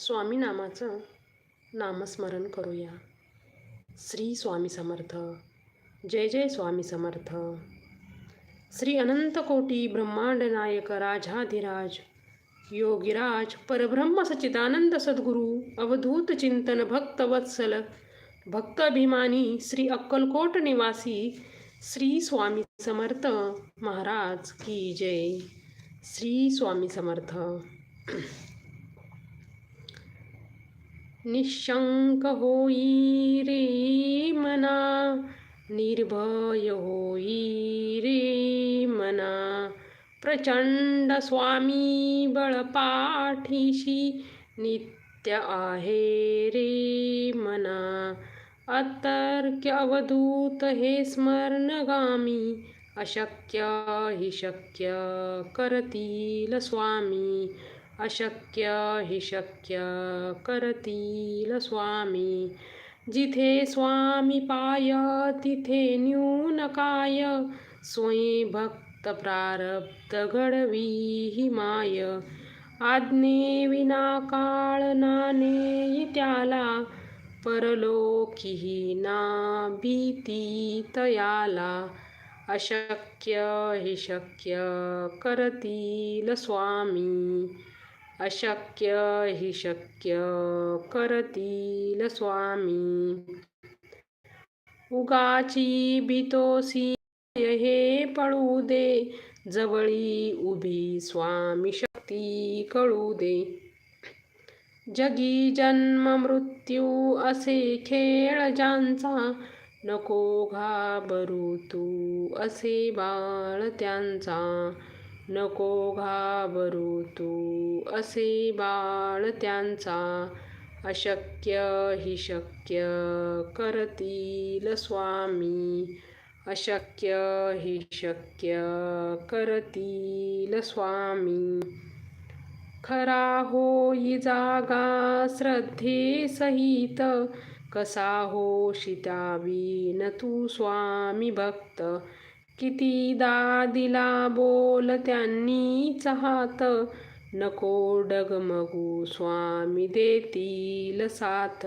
स्वामी नामाचं नामस्मरण करूया. श्री स्वामी समर्थ जय जय स्वामी समर्थ. श्री अनंतकोटी ब्रह्मांड नायक राजाधिराज योगिराज परब्रह्म सच्चिदानंद सद्गुरू अवधूत चिंतन भक्तवत्सल भक्ताभिमानी श्री अक्कलकोट निवासी श्री स्वामी समर्थ महाराज की जय. श्री स्वामी समर्थ. निशंक होई रे मना निर्भय होई रे मना। प्रचंड स्वामी बळपाठीशी नित्य आहे रे मना। अतर्क्य अवधूत हे स्मरणगामी अशक्य हि शक्य करतील स्वामी। अशक्य हि शक्य करतील स्वामी. जिथे स्वामी पाय तिथे न्यून काय. स्वयं भक्त प्रारब्ध घडवी हि माय. आज्ञे विना काळ नाने त्याला. परलोकी ना भीती तयाला. अशक्य हि शक्य करतील स्वामी. अशक्य हि शक्य करतील स्वामी. उगाची बितोसी हे पळू दे जवळी उभी स्वामी शक्ती कळू दे. जगी जन्म मृत्यू असे खेळ ज्यांचा नको घाबरू तू असे बाळ त्यांचा. नको घाबरू तू. असे बाळ त्यांचा अशक्य हि शक्य करतील स्वामी. अशक्य हि शक्य करतील स्वामी. खरा होई जागा श्रद्धे सहित कसा होशी न तू स्वामी भक्त. कितीदा दिला बोल त्यांनी हात नको डगमगू स्वामी देतील साथ.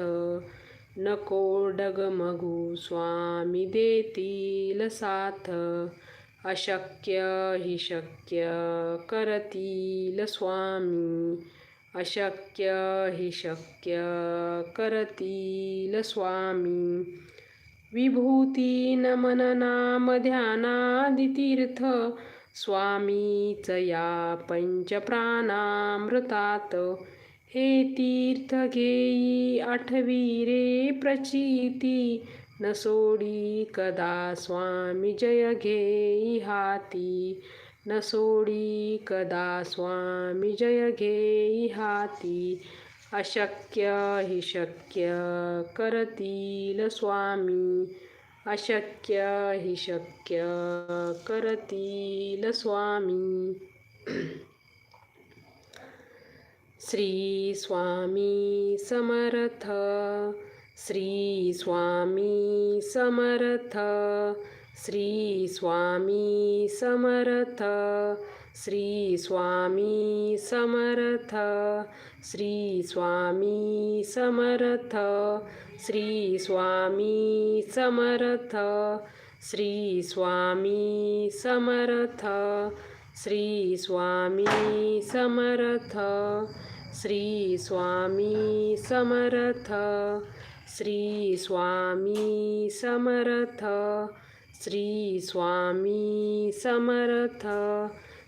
नको डगमगू स्वामी देतील साथ. अशक्य हि शक्य करतील स्वामी. अशक्य हि शक्य करतील स्वामी. विभूती नमन नाम ध्यानादितीर्थ स्वामीच या पंचप्राणामृतात। हे तीर्थ घेई आठवी रे प्रचिती न सोडी कदा स्वामी जय घेई हाती। न सोडी कदा स्वामी जय घेई हाती। अशक्य हि शक्य करतील स्वामी. अशक्य हि शक्य करतील स्वामी. श्री स्वामी समर्थ. श्री स्वामी समर्थ. श्री स्वामी समर्थ. श्री स्वामी समर्थ श्री स्वामी समर्थ श्री स्वामी समर्थ श्री स्वामी समर्थ श्री स्वामी समर्थ श्री स्वामी समर्थ श्री स्वामी समर्थ श्री स्वामी समर्थ।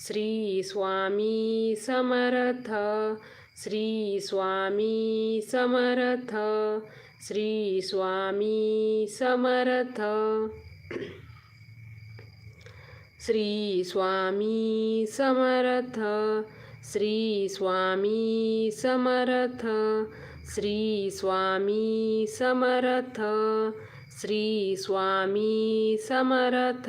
श्री स्वामी समर्थ श्री स्वामी समर्थ श्री स्वामी समर्थ। श्री स्वामी समर्थ श्री स्वामी समर्थ श्री स्वामी समर्थ श्री स्वामी समर्थ।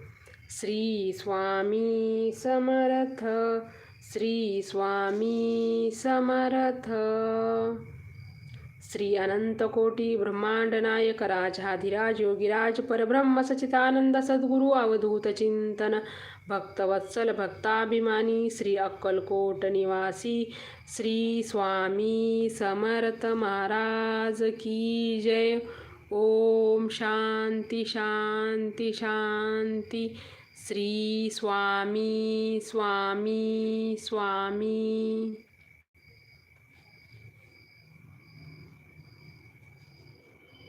श्री स्वामी समर्थ श्री स्वामी समर्थ। श्री अनंत कोटी ब्रह्मांड नायक राजाधिराज योगिराज परब्रह्म सचितानंद सद्गुरु अवधूत चिंतन भक्तवत्सल भक्ताभिमानी श्री अक्कलकोट निवासी श्री स्वामी समर्थ महाराज की जय। ओम शांती शांती शांती। श्री स्वामी स्वामी स्वामी